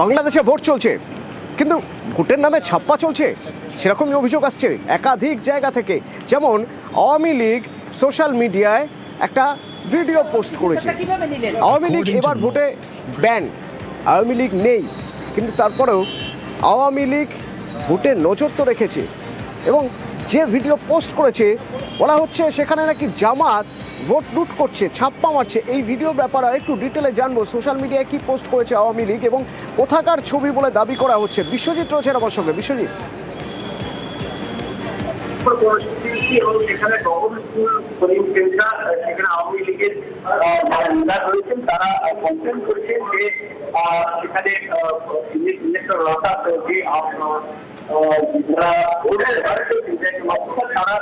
বাংলাদেশে ভোট চলছে কিন্তু ভোটের নামে ছাপ্পা চলছে সেরকমই অভিযোগ আসছে একাধিক জায়গা থেকে। যেমন আওয়ামী লীগ সোশ্যাল মিডিয়ায় একটা ভিডিও পোস্ট করেছে। আওয়ামী লীগ এবার ভোটে ব্যান। আওয়ামী লীগ নেই কিন্তু তারপরেও আওয়ামী লীগ ভোটে নজর তো রেখেছে। এবং যে ভিডিও পোস্ট করেছে বলা হচ্ছে সেখানে নাকি জামাত ভোট লুট করছে, ছাপ্পা মারছে। এই ভিডিও ব্যাপারে একটু ডিটেলে জানব। সোশ্যাল মিডিয়ায় কি পোস্ট করেছে আওয়ামী লীগ এবং কোথাকার ছবি বলে দাবি করা হচ্ছে? বিশ্বজিৎ রয়েছে আমার সঙ্গে। বিশ্বজিৎ। তারা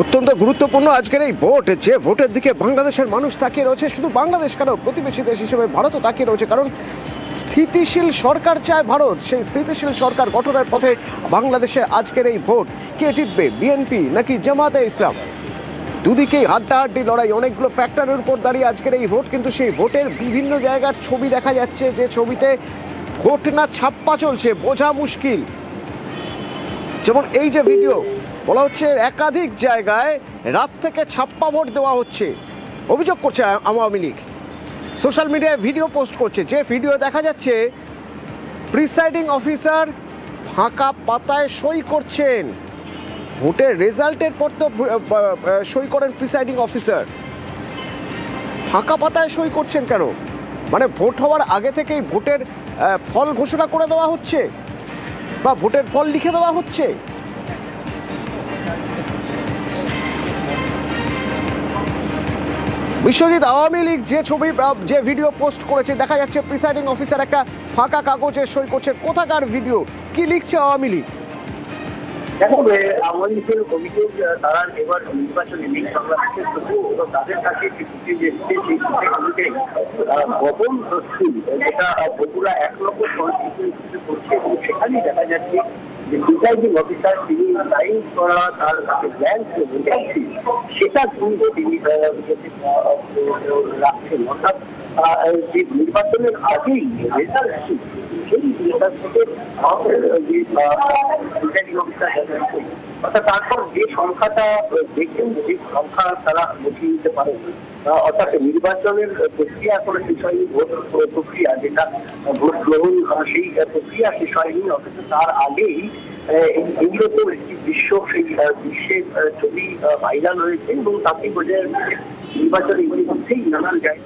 অত্যন্ত গুরুত্বপূর্ণ আজকের এই ভোট, যে ভোটের দিকে বাংলাদেশের মানুষ তাকিয়ে রয়েছে, শুধু বাংলাদেশ কেন, প্রতিবেশী দেশ হিসেবে ভারতও তাকিয়ে রয়েছে, কারণ স্থিতিশীল সরকার চায় ভারত, সেই স্থিতিশীল সরকার গঠনের পথে বাংলাদেশে আজকের এই ভোট, কে জিতবে, বিএনপি নাকি জামাতে ইসলাম? দুদিকেই হাড্ডাহাড্ডি লড়াই, অনেকগুলো ফ্যাক্টরের উপর দাঁড়িয়ে আজকের এই ভোট কিন্তু সেই ভোটের বিভিন্ন জায়গার ছবি দেখা যাচ্ছে যে ছবিতে ভোট না ছাপ্পা চলছে, বোঝা মুশকিল। যেমন এই যে ভিডিও বলা হচ্ছে একাধিক জায়গায় রাত থেকে ছাপ্পা ভোট দেওয়া হচ্ছে। অভিযোগ করছে আওয়ামী লীগ। সোশ্যাল মিডিয়ায় ভিডিও পোস্ট করছে, যে ভিডিও দেখা যাচ্ছে প্রিসাইডিং অফিসার ফাঁকা পাতায় সই করছেন। ভোটের রেজাল্টের পর তো সই করেন প্রিসাইডিং অফিসার। ফাঁকা পাতায় সই করছেন কেন? মানে ভোট হওয়ার আগে থেকেই ভোটের ফল ঘোষণা করে দেওয়া হচ্ছে? বা ভোটের ফল লিখে দেওয়া হচ্ছে? বিশ্বজিৎ আওয়ামী লীগ যে ছবি যে ভিডিও পোস্ট করেছে, দেখা যাচ্ছে প্রিসাইডিং অফিসার একটা ফাঁকা কাগজে সই করছে। কোথাকার ভিডিও? কি লিখছে আওয়ামী লীগ? দেখো আওয়ামী লীগের অভিযোগ তারা এবার নির্বাচনে নেই বাংলাদেশে তবু তাদের কাছে দুটি যে যেটা বগুড়া এক নম্বর সংস্কৃতি করছে এবং সেখানেই দেখা যাচ্ছে যে প্রিসাইডিং অফিসার তিনি সাইন করা, তার কাছে ব্যাংক সেটা কিন্তু তিনি রাখছেন। অর্থাৎ যে নির্বাচনের আগেই অর্থাৎ তারপর যে সংখ্যাটা দেখেন যে সংখ্যা তারা পারে অর্থাৎ নির্বাচনের প্রক্রিয়া কোনো শেষ হয়নি ভোট প্রক্রিয়া যেটা ভোট গ্রহণ সেই প্রক্রিয়া শেষ হয়নি অথচ তার আগেই আহ, এই- এইগুলো তো একটি বিশ্ব সেই বিশ্বের ছবি ভাইরাল হয়েছে এবং তাতেই বোঝা নির্বাচন এগুলির মধ্যেই নানান যায়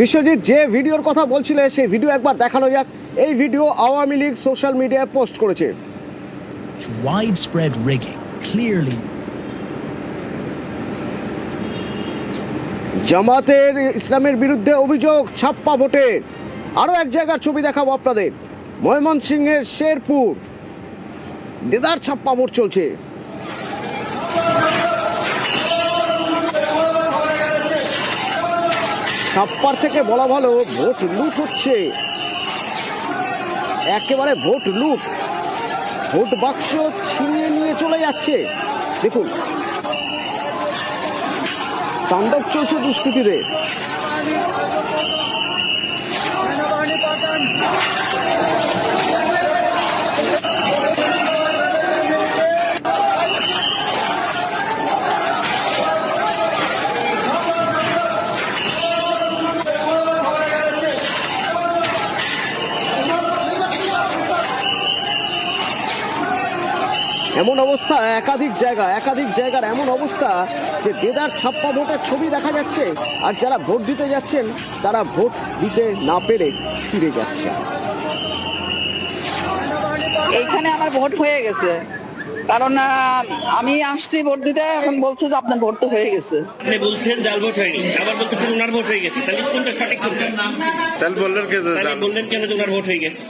বিশ্বজিৎ যে ভিডিওর কথা বলছিলে সেই ভিডিও একবার দেখানো যাক। এই ভিডিও আওয়ামী লীগ সোশ্যাল মিডিয়ায় পোস্ট করেছে। widespread rigging clearly জামাতের ইসলামের বিরুদ্ধে অভিযোগ ছাপ্পা ভোটে। আরও এক জায়গার ছবি দেখাবো আপনাদের। ময়মনসিংহের শেরপুর। দেদার ছাপ্পা ভোট চলছে। ছাপ্পার থেকে বলা ভালো, ভোট লুট হচ্ছে। একেবারে ভোট লুট। ভোট বাক্স ছিনিয়ে নিয়ে চলে যাচ্ছে। দেখুন। তাণ্ডব চলছে দুষ্কৃতীদের। এমন অবস্থা, একাধিক জায়গা, একাধিক জায়গার এমন অবস্থা যে দেদার ছাপ্পা ভোটের ছবি দেখা যাচ্ছে। আর যারা ভোট দিতে যাচ্ছেন, তারা ভোট দিতে না পেরে ফিরে যাচ্ছে। এইখানে আমার ভোট হয়ে গেছে। কারণ আমি আসছি ভোট দিতে এখন বলছে যে আপনার ভোট তো হয়ে গেছে। আপনি বলছেন জাল ভোট হয়নি আবার বলতেছেন ওনার ভোট হয়ে গেছে। তাহলে কোনটা সঠিক কোনটা? তাহলে বললেন কে যে তাহলে বললেন কেন যে ওনার ভোট হয়ে গেছে?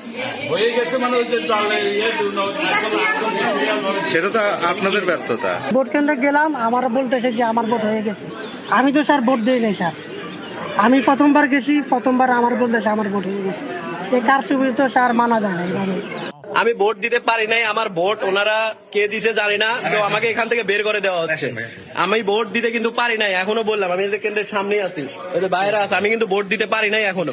হয়ে গেছে মানে ওই যে ইয়ে সেটা তো আপনাদের ব্যর্থতা। ভোট কেন্দ্রে গেলাম আমার বলতেছে যে আমার ভোট হয়ে গেছে। আমি তো স্যার ভোট দিই নাই স্যার। আমি প্রথমবার গেছি প্রথমবার আমার বলতেছে আমার ভোট হয়ে গেছে। এই কারচুপি তো স্যার মানা যায় না আমি ভোট দিতে পারি নাই আমার ভোট ওনারা কে দিছে জানি না তো আমাকে এখান থেকে বের করে দেওয়া হচ্ছে। আমি ভোট দিতে কিন্তু পারি নাই এখনও বললাম আমি যে কেন্দ্রের সামনেই আছি ওই যে বাইরে আছে আমি কিন্তু ভোট দিতে পারি নাই এখনও।